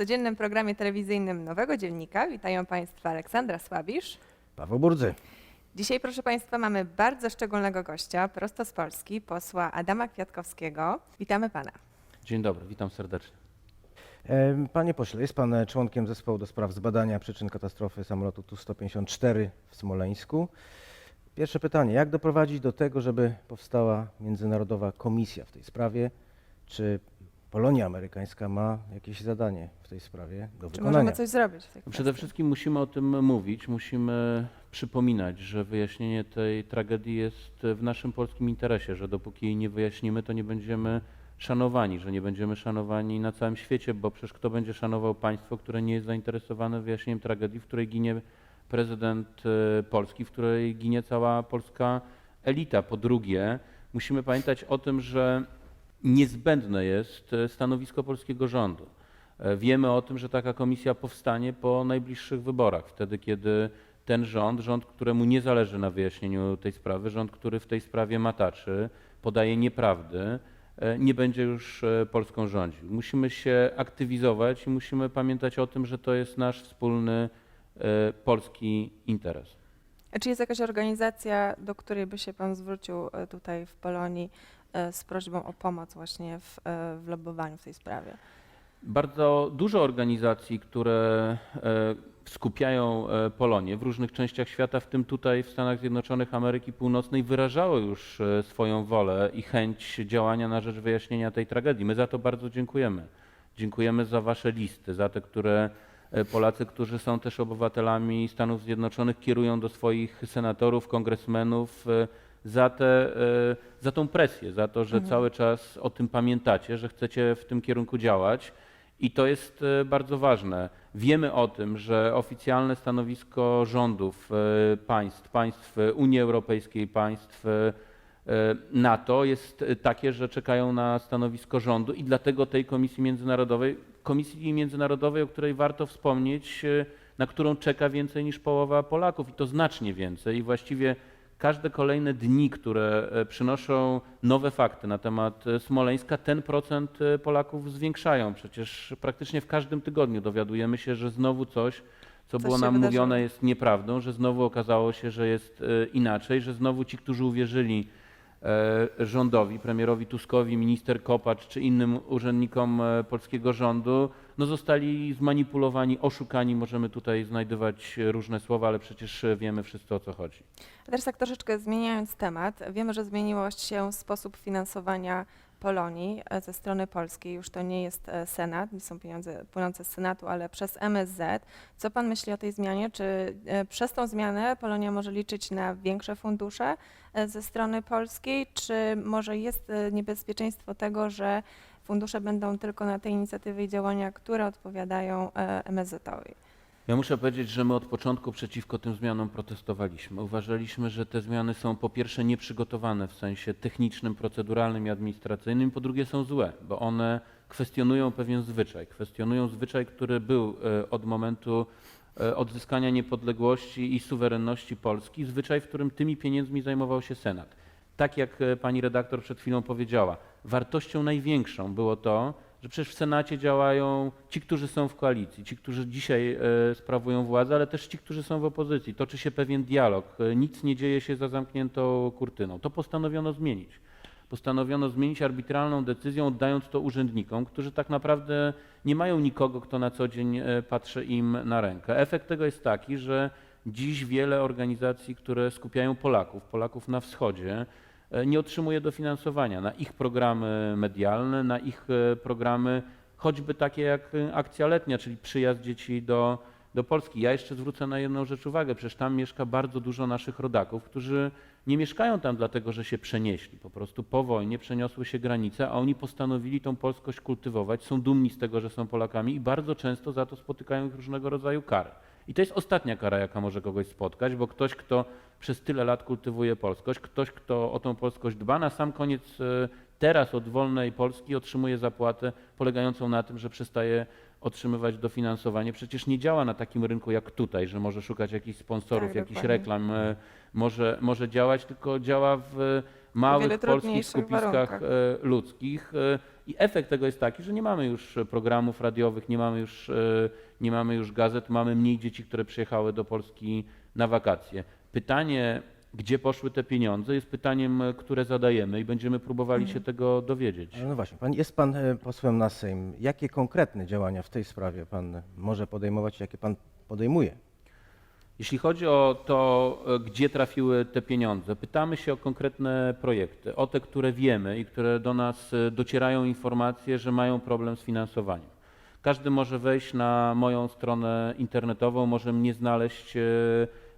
codziennym programie telewizyjnym Nowego Dziennika witają Państwa Aleksandra Słabisz. Paweł Burdzy. Dzisiaj, proszę Państwa, mamy bardzo szczególnego gościa, prosto z Polski, posła Adama Kwiatkowskiego. Witamy Pana. Dzień dobry, witam serdecznie. E, Panie pośle, jest pan członkiem zespołu do spraw zbadania przyczyn katastrofy samolotu Tu-154 w Smoleńsku. Pierwsze pytanie, jak doprowadzić do tego, żeby powstała międzynarodowa komisja w tej sprawie? Czy Polonia amerykańska ma jakieś zadanie w tej sprawie do Czy wykonania? możemy coś zrobić w tej Przede kwestii? wszystkim musimy o tym mówić, musimy przypominać, że wyjaśnienie tej tragedii jest w naszym polskim interesie, że dopóki jej nie wyjaśnimy, to nie będziemy szanowani, że nie będziemy szanowani na całym świecie, bo przecież kto będzie szanował państwo, które nie jest zainteresowane wyjaśnieniem tragedii, w której ginie prezydent e, Polski, w której ginie cała polska elita. Po drugie, musimy pamiętać o tym, że niezbędne jest e, stanowisko polskiego rządu. E, Wiemy o tym, że taka komisja powstanie po najbliższych wyborach, wtedy kiedy ten rząd, rząd, któremu nie zależy na wyjaśnieniu tej sprawy, rząd, który w tej sprawie mataczy, podaje nieprawdy, e, nie będzie już Polską rządził. Musimy się aktywizować i musimy pamiętać o tym, że to jest nasz wspólny polski interes. A Czy jest jakaś organizacja, do której by się Pan zwrócił tutaj w Polonii z prośbą o pomoc właśnie w, e, w w tej sprawie? Bardzo dużo organizacji, które e, skupiają e, Polonię w różnych częściach świata, w tym tutaj w Stanach Zjednoczonych Ameryki Północnej, wyrażało już e, swoją wolę i chęć działania na rzecz wyjaśnienia tej tragedii. My za to bardzo dziękujemy. Dziękujemy za Wasze listy, za te, które e, Polacy, którzy są też obywatelami Stanów Zjednoczonych, kierują do swoich senatorów, kongresmenów, e, za, te, e, za tą presję, za to, że cały czas o tym pamiętacie, że chcecie w tym kierunku działać. I to jest e, bardzo ważne. Wiemy o tym, że oficjalne stanowisko rządów e, państw, państw Unii Europejskiej, państw NATO jest takie, że czekają na stanowisko rządu i dlatego tej Komisji Międzynarodowej, Komisji Międzynarodowej, o której warto wspomnieć, na którą czeka więcej niż połowa Polaków i to znacznie więcej i właściwie każde kolejne dni, które e, przynoszą nowe fakty na temat e, Smoleńska, ten procent e, Polaków zwiększają. Przecież praktycznie w każdym tygodniu dowiadujemy się, że znowu coś, co Coś było nam wydarzyło. mówione, jest nieprawdą, że znowu okazało się, że jest inaczej, że znowu ci, którzy uwierzyli rządowi, premierowi Tuskowi, minister Kopacz czy innym urzędnikom e, polskiego rządu, no zostali zmanipulowani, oszukani. Możemy tutaj znajdować e, różne słowa, ale przecież e, wiemy wszyscy o co chodzi. A teraz tak troszeczkę zmieniając temat, wiemy, że zmieniło się sposób finansowania Polonii e, ze strony polskiej. Już to nie jest e, Senat, nie są pieniądze płynące z Senatu, ale przez MSZ. Co Pan myśli o tej zmianie? Czy e, przez tą zmianę Polonia może liczyć na większe fundusze ze strony polskiej, czy może jest niebezpieczeństwo tego, że fundusze będą tylko na te inicjatywy i działania, które odpowiadają MSZ-owi? Ja muszę powiedzieć, że my od początku przeciwko tym zmianom protestowaliśmy. Uważaliśmy, że te zmiany są po pierwsze nieprzygotowane w sensie technicznym, proceduralnym i administracyjnym, po drugie są złe, bo one kwestionują pewien zwyczaj. Kwestionują zwyczaj, który był e, od momentu e, odzyskania niepodległości i suwerenności Polski, zwyczaj, w którym tymi pieniędzmi zajmował się Senat. Tak jak e, pani redaktor przed chwilą powiedziała, wartością największą było to, że przecież w Senacie działają ci, którzy są w koalicji, ci, którzy dzisiaj e, sprawują władzę, ale też ci, którzy są w opozycji. Toczy się pewien dialog. E, Nic nie dzieje się za zamkniętą kurtyną. To postanowiono zmienić. Postanowiono zmienić arbitralną decyzją, oddając to urzędnikom, którzy tak naprawdę nie mają nikogo, kto na co dzień e, patrzy im na rękę. Efekt tego jest taki, że dziś wiele organizacji, które skupiają Polaków, Polaków na wschodzie, nie otrzymuje dofinansowania na ich programy medialne, na ich e, programy choćby takie jak e, akcja letnia, czyli przyjazd dzieci do, do Polski. Ja jeszcze zwrócę na jedną rzecz uwagę, przecież tam mieszka bardzo dużo naszych rodaków, którzy nie mieszkają tam dlatego, że się przenieśli. Po prostu po wojnie przeniosły się granice, a oni postanowili tą polskość kultywować, są dumni z tego, że są Polakami i bardzo często za to spotykają ich różnego rodzaju kary. I to jest ostatnia kara, jaka może kogoś spotkać, bo ktoś, kto przez tyle lat kultywuje polskość, ktoś, kto o tą polskość dba, na sam koniec e, teraz od wolnej Polski otrzymuje zapłatę polegającą na tym, że przestaje otrzymywać dofinansowanie. Przecież nie działa na takim rynku jak tutaj, że może szukać jakichś sponsorów, Tak, jakichś dokładnie. reklam, e, może, może działać, tylko działa w małych wiele polskich skupiskach warunkach. e, ludzkich. E, I efekt tego jest taki, że nie mamy już programów radiowych, nie mamy już, e, nie mamy już gazet, mamy mniej dzieci, które przyjechały do Polski na wakacje. Pytanie, gdzie poszły te pieniądze, jest pytaniem, e, które zadajemy i będziemy próbowali się tego dowiedzieć. No właśnie, pan, jest pan e, posłem na Sejm. Jakie konkretne działania w tej sprawie pan może podejmować, jakie pan podejmuje? Jeśli chodzi o to, e, gdzie trafiły te pieniądze, pytamy się o konkretne projekty, o te, które wiemy i które do nas e, docierają informacje, że mają problem z finansowaniem. Każdy może wejść na moją stronę internetową, może mnie znaleźć e,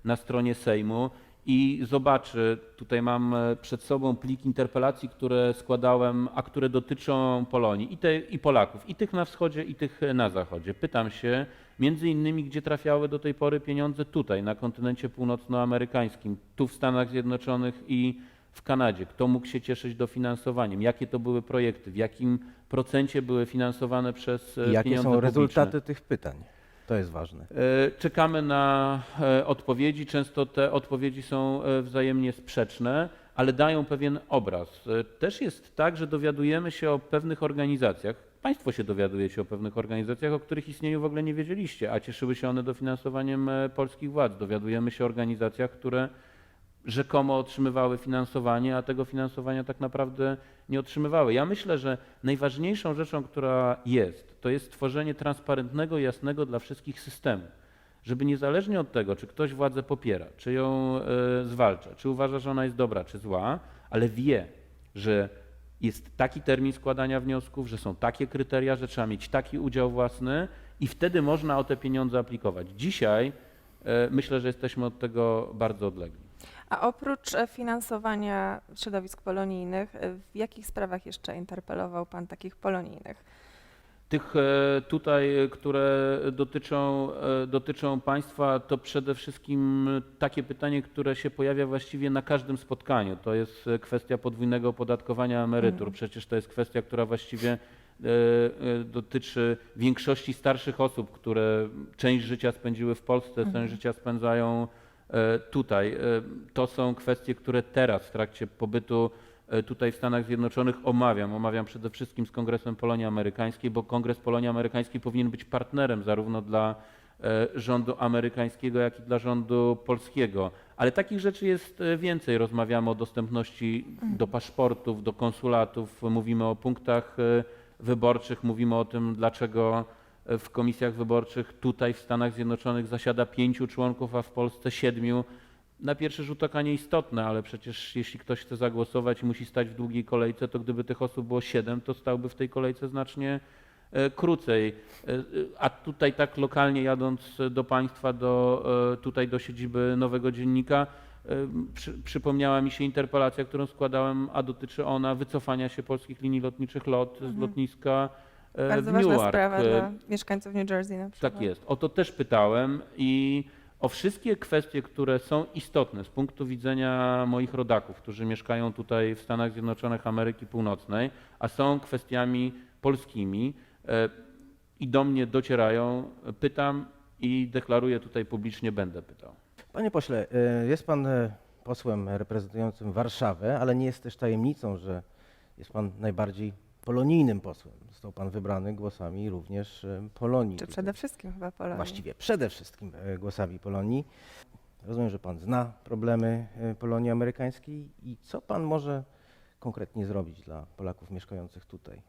na stronie Sejmu i zobaczy, tutaj mam przed sobą plik interpelacji, które składałem, a które dotyczą Polonii i, te, i Polaków, i tych na wschodzie, i tych na zachodzie. Pytam się między innymi, gdzie trafiały do tej pory pieniądze tutaj, na kontynencie północnoamerykańskim, tu w Stanach Zjednoczonych i w Kanadzie. Kto mógł się cieszyć dofinansowaniem? Jakie to były projekty? W jakim procencie były finansowane przez e, I jakie pieniądze są publiczne? rezultaty tych pytań? To jest ważne. E, Czekamy na e, odpowiedzi. Często te odpowiedzi są e, wzajemnie sprzeczne, ale dają pewien obraz. E, Też jest tak, że dowiadujemy się o pewnych organizacjach. Państwo się dowiadujecie o pewnych organizacjach, o których istnieniu w ogóle nie wiedzieliście, a cieszyły się one dofinansowaniem e, polskich władz. Dowiadujemy się o organizacjach, które rzekomo otrzymywały finansowanie, a tego finansowania tak naprawdę nie otrzymywały. Ja myślę, że najważniejszą rzeczą, która jest, to jest stworzenie transparentnego, jasnego dla wszystkich systemu. Żeby niezależnie od tego, czy ktoś władzę popiera, czy ją e, zwalcza, czy uważa, że ona jest dobra, czy zła, ale wie, że jest taki termin składania wniosków, że są takie kryteria, że trzeba mieć taki udział własny i wtedy można o te pieniądze aplikować. Dzisiaj e, myślę, że jesteśmy od tego bardzo odlegli. A oprócz e, finansowania środowisk polonijnych, e, w jakich sprawach jeszcze interpelował Pan takich polonijnych? Tych e, tutaj, które dotyczą, e, dotyczą państwa, to przede wszystkim takie pytanie, które się pojawia właściwie na każdym spotkaniu. To jest kwestia podwójnego opodatkowania emerytur. Przecież to jest kwestia, która właściwie e, dotyczy większości starszych osób, które część życia spędziły w Polsce, część życia spędzają tutaj. To są kwestie, które teraz w trakcie pobytu tutaj w Stanach Zjednoczonych omawiam. Omawiam przede wszystkim z Kongresem Polonii Amerykańskiej, bo Kongres Polonii Amerykańskiej powinien być partnerem zarówno dla e, rządu amerykańskiego, jak i dla rządu polskiego. Ale takich rzeczy jest e, więcej. Rozmawiamy o dostępności do paszportów, do konsulatów, mówimy o punktach e, wyborczych, mówimy o tym, dlaczego e, w komisjach wyborczych tutaj w Stanach Zjednoczonych zasiada pięciu członków, a w Polsce siedmiu na pierwszy rzut oka nieistotne, ale przecież jeśli ktoś chce zagłosować i musi stać w długiej kolejce, to gdyby tych osób było siedem, to stałby w tej kolejce znacznie e, krócej. E, e, A tutaj tak lokalnie jadąc do państwa, do, tutaj do siedziby Nowego Dziennika, przy, przypomniała mi się interpelacja, którą składałem, a dotyczy ona wycofania się polskich linii lotniczych LOT z lotniska e, Bardzo w ważna Newark. sprawa E, dla mieszkańców New Jersey na przykład. tak jest. O to też pytałem i o wszystkie kwestie, które są istotne z punktu widzenia moich rodaków, którzy mieszkają tutaj w Stanach Zjednoczonych Ameryki Północnej, a są kwestiami polskimi e, i do mnie docierają, pytam i deklaruję tutaj publicznie, będę pytał. Panie pośle, e, jest pan e, posłem reprezentującym Warszawę, ale nie jest też tajemnicą, że jest pan najbardziej polonijnym posłem. Został pan wybrany głosami również e, Polonii. Czy przede wszystkim chyba Polonii. Właściwie przede wszystkim e, głosami Polonii. Rozumiem, że pan zna problemy e, Polonii amerykańskiej i co pan może konkretnie zrobić dla Polaków mieszkających tutaj?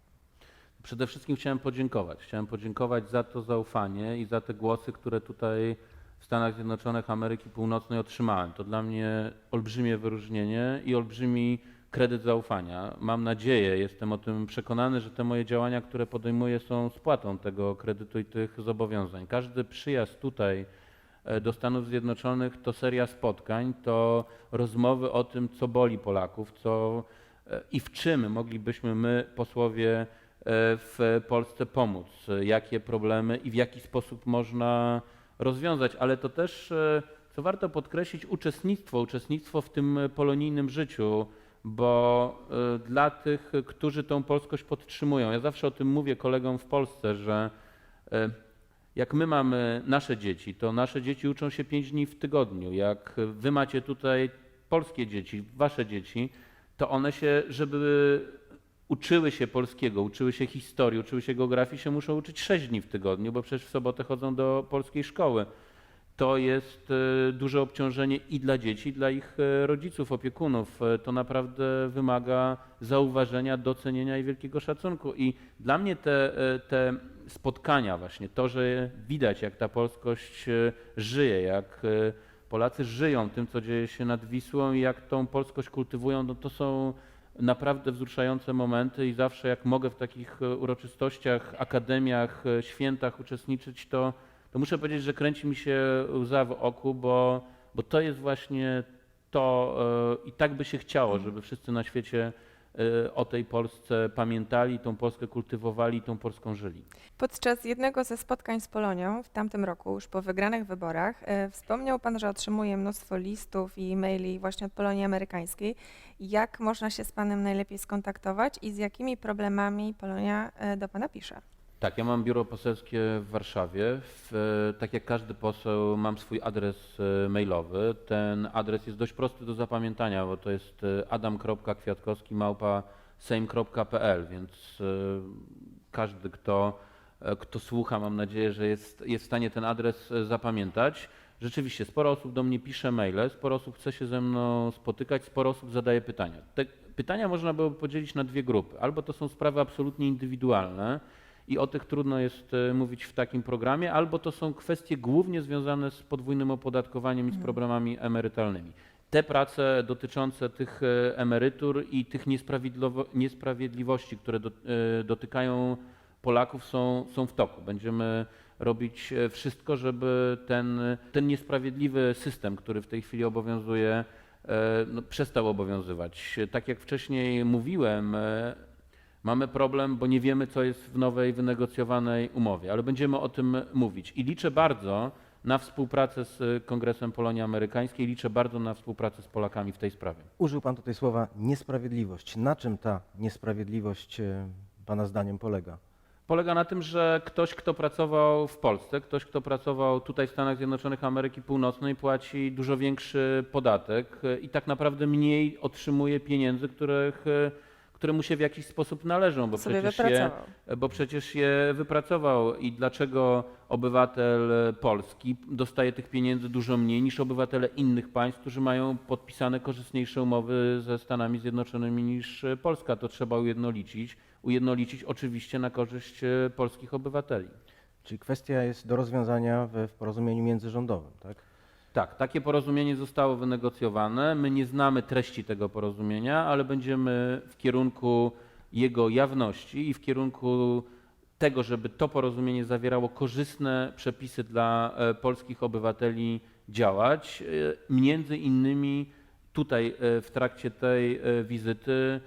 Przede wszystkim chciałem podziękować. Chciałem podziękować za to zaufanie i za te głosy, które tutaj w Stanach Zjednoczonych Ameryki Północnej otrzymałem. To dla mnie olbrzymie wyróżnienie i olbrzymi kredyt zaufania. Mam nadzieję, jestem o tym przekonany, że te moje działania, które podejmuję, są spłatą tego kredytu i tych zobowiązań. Każdy przyjazd tutaj e, do Stanów Zjednoczonych to seria spotkań, to rozmowy o tym, co boli Polaków, co e, i w czym moglibyśmy my, posłowie e, w Polsce pomóc, jakie problemy i w jaki sposób można rozwiązać, ale to też, co warto podkreślić, uczestnictwo, uczestnictwo w tym polonijnym życiu, bo e, dla tych, którzy tą polskość podtrzymują, ja zawsze o tym mówię kolegom w Polsce, że e, jak my mamy nasze dzieci, to nasze dzieci uczą się pięć dni w tygodniu. Jak wy macie tutaj polskie dzieci, wasze dzieci, to one się, żeby uczyły się polskiego, uczyły się historii, uczyły się geografii, się muszą uczyć 6 dni w tygodniu, bo przecież w sobotę chodzą do polskiej szkoły. To jest e, duże obciążenie i dla dzieci, i dla ich e, rodziców, opiekunów. E, To naprawdę wymaga zauważenia, docenienia i wielkiego szacunku. I dla mnie te, te spotkania właśnie, to, że widać jak ta polskość żyje, jak Polacy żyją tym, co dzieje się nad Wisłą i jak tą polskość kultywują, no to są naprawdę wzruszające momenty i zawsze jak mogę w takich uroczystościach, akademiach, świętach uczestniczyć, to, to muszę powiedzieć, że kręci mi się łza w oku, bo, bo to jest właśnie to e, i tak by się chciało, żeby wszyscy na świecie e, o tej Polsce pamiętali, tą Polskę kultywowali tą Polską żyli. Podczas jednego ze spotkań z Polonią w tamtym roku, już po wygranych wyborach, e, wspomniał Pan, że otrzymuje mnóstwo listów i e-maili właśnie od Polonii Amerykańskiej. Jak można się z Panem najlepiej skontaktować i z jakimi problemami Polonia do Pana pisze? Tak, ja mam biuro poselskie w Warszawie. W, e, tak jak każdy poseł mam swój adres e, mailowy. Ten adres jest dość prosty do zapamiętania, bo to jest e, adam.kwiatkowski więc każdy, kto, kto słucha, mam nadzieję, że jest, jest w stanie ten adres zapamiętać. Rzeczywiście, sporo osób do mnie pisze maile, sporo osób chce się ze mną spotykać, sporo osób zadaje pytania. Te pytania można byłoby podzielić na dwie grupy. Albo to są sprawy absolutnie indywidualne, i o tych trudno jest e, mówić w takim programie, albo to są kwestie głównie związane z podwójnym opodatkowaniem i z problemami emerytalnymi. Te prace dotyczące tych e, emerytur i tych niesprawiedliwo- niesprawiedliwości, które e, dotykają Polaków są, są w toku. Będziemy robić wszystko, żeby ten, ten niesprawiedliwy system, który w tej chwili obowiązuje, no, przestał obowiązywać. Tak jak wcześniej mówiłem, Mamy problem, bo nie wiemy, co jest w nowej wynegocjowanej umowie, ale będziemy o tym mówić. I liczę bardzo na współpracę z Kongresem Polonii Amerykańskiej, liczę bardzo na współpracę z Polakami w tej sprawie. Użył Pan tutaj słowa niesprawiedliwość. Na czym ta niesprawiedliwość e, Pana zdaniem polega? Polega na tym, że ktoś, kto pracował w Polsce, ktoś, kto pracował tutaj w Stanach Zjednoczonych Ameryki Północnej, płaci dużo większy podatek e, i tak naprawdę mniej otrzymuje pieniędzy, których, e, które mu się w jakiś sposób należą, bo Sobie przecież je, wypracował. bo przecież je wypracował i dlaczego obywatel Polski dostaje tych pieniędzy dużo mniej niż obywatele innych państw, którzy mają podpisane korzystniejsze umowy ze Stanami Zjednoczonymi niż Polska. To trzeba ujednolicić. Ujednolicić oczywiście na korzyść e, polskich obywateli. Czyli kwestia jest do rozwiązania w porozumieniu międzyrządowym, tak? Tak, takie porozumienie zostało wynegocjowane. My nie znamy treści tego porozumienia, ale będziemy w kierunku jego jawności i w kierunku tego, żeby to porozumienie zawierało korzystne przepisy dla e, polskich obywateli działać. E, Między innymi tutaj e, w trakcie tej wizyty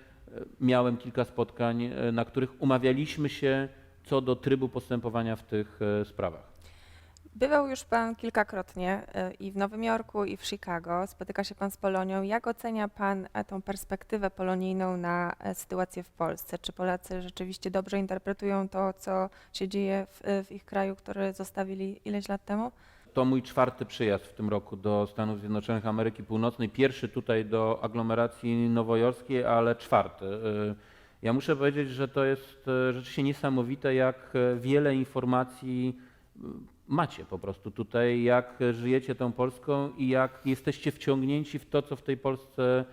miałem kilka spotkań, na których umawialiśmy się co do trybu postępowania w tych sprawach. Bywał już Pan kilkakrotnie e, i w Nowym Jorku, i w Chicago. Spotyka się Pan z Polonią. Jak ocenia Pan e, tą perspektywę polonijną na e, sytuację w Polsce? Czy Polacy rzeczywiście dobrze interpretują to, co się dzieje w, e, w ich kraju, który zostawili ileś lat temu? To mój czwarty przyjazd w tym roku do Stanów Zjednoczonych Ameryki Północnej. Pierwszy tutaj do aglomeracji nowojorskiej, ale czwarty. Y, Ja muszę powiedzieć, że to jest y, rzeczywiście niesamowite, jak y, wiele informacji y, macie po prostu tutaj, jak żyjecie tą Polską i jak jesteście wciągnięci w to, co w tej Polsce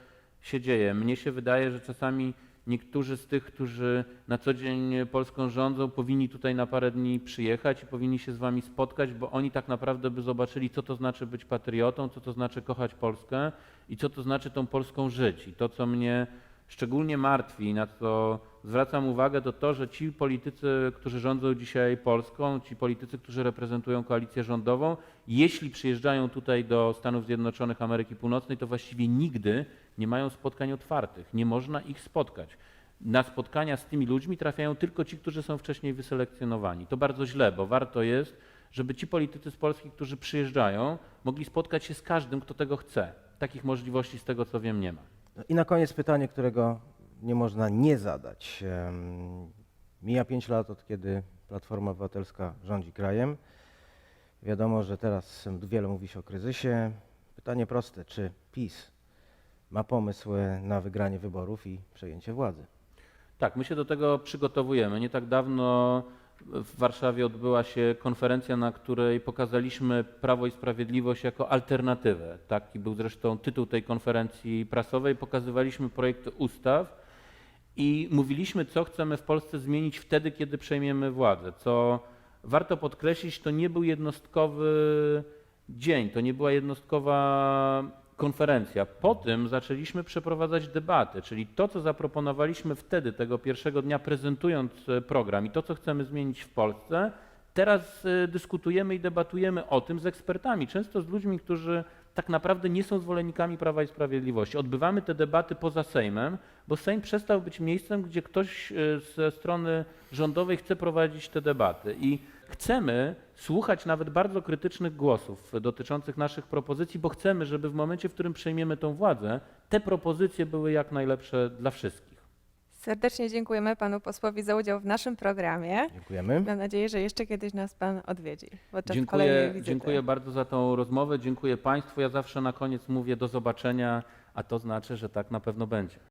się dzieje. Mnie się wydaje, że czasami niektórzy z tych, którzy na co dzień Polską rządzą, powinni tutaj na parę dni przyjechać i powinni się z wami spotkać, bo oni tak naprawdę by zobaczyli, co to znaczy być patriotą, co to znaczy kochać Polskę i co to znaczy tą Polską żyć. I to, co mnie szczególnie martwi, na co zwracam uwagę, to to, że ci politycy, którzy rządzą dzisiaj Polską, ci politycy, którzy reprezentują koalicję rządową, jeśli przyjeżdżają tutaj do Stanów Zjednoczonych Ameryki Północnej, to właściwie nigdy nie mają spotkań otwartych. Nie można ich spotkać. Na spotkania z tymi ludźmi trafiają tylko ci, którzy są wcześniej wyselekcjonowani. To bardzo źle, bo warto jest, żeby ci politycy z Polski, którzy przyjeżdżają, mogli spotkać się z każdym, kto tego chce. Takich możliwości z tego co wiem nie ma. I na koniec pytanie, którego nie można nie zadać. Mija 5 lat od kiedy Platforma Obywatelska rządzi krajem. Wiadomo, że teraz wiele mówi się o kryzysie. Pytanie proste, czy PiS ma pomysł e, na wygranie wyborów i przejęcie władzy. Tak, my się do tego przygotowujemy. Nie tak dawno w Warszawie odbyła się konferencja, na której pokazaliśmy Prawo i Sprawiedliwość jako alternatywę. Taki był zresztą tytuł tej konferencji prasowej. Pokazywaliśmy projekty ustaw i mówiliśmy, co chcemy w Polsce zmienić wtedy, kiedy przejmiemy władzę. Co warto podkreślić, to nie był jednostkowy dzień, to nie była jednostkowa konferencja. Po tym zaczęliśmy przeprowadzać debaty, czyli to, co zaproponowaliśmy wtedy, tego pierwszego dnia, prezentując e, program i to, co chcemy zmienić w Polsce, teraz e, dyskutujemy i debatujemy o tym z ekspertami, często z ludźmi, którzy tak naprawdę nie są zwolennikami Prawa i Sprawiedliwości. Odbywamy te debaty poza Sejmem, bo Sejm przestał być miejscem, gdzie ktoś e, ze strony rządowej chce prowadzić te debaty. I chcemy słuchać nawet bardzo krytycznych głosów dotyczących naszych propozycji, bo chcemy, żeby w momencie, w którym przejmiemy tą władzę, te propozycje były jak najlepsze dla wszystkich. Serdecznie dziękujemy panu posłowi za udział w naszym programie. Dziękujemy. Mam nadzieję, że jeszcze kiedyś nas pan odwiedzi podczas kolejnej Dziękuję, wizyty. dziękuję bardzo za tą rozmowę, dziękuję Państwu. Ja zawsze na koniec mówię do zobaczenia, a to znaczy, że tak na pewno będzie.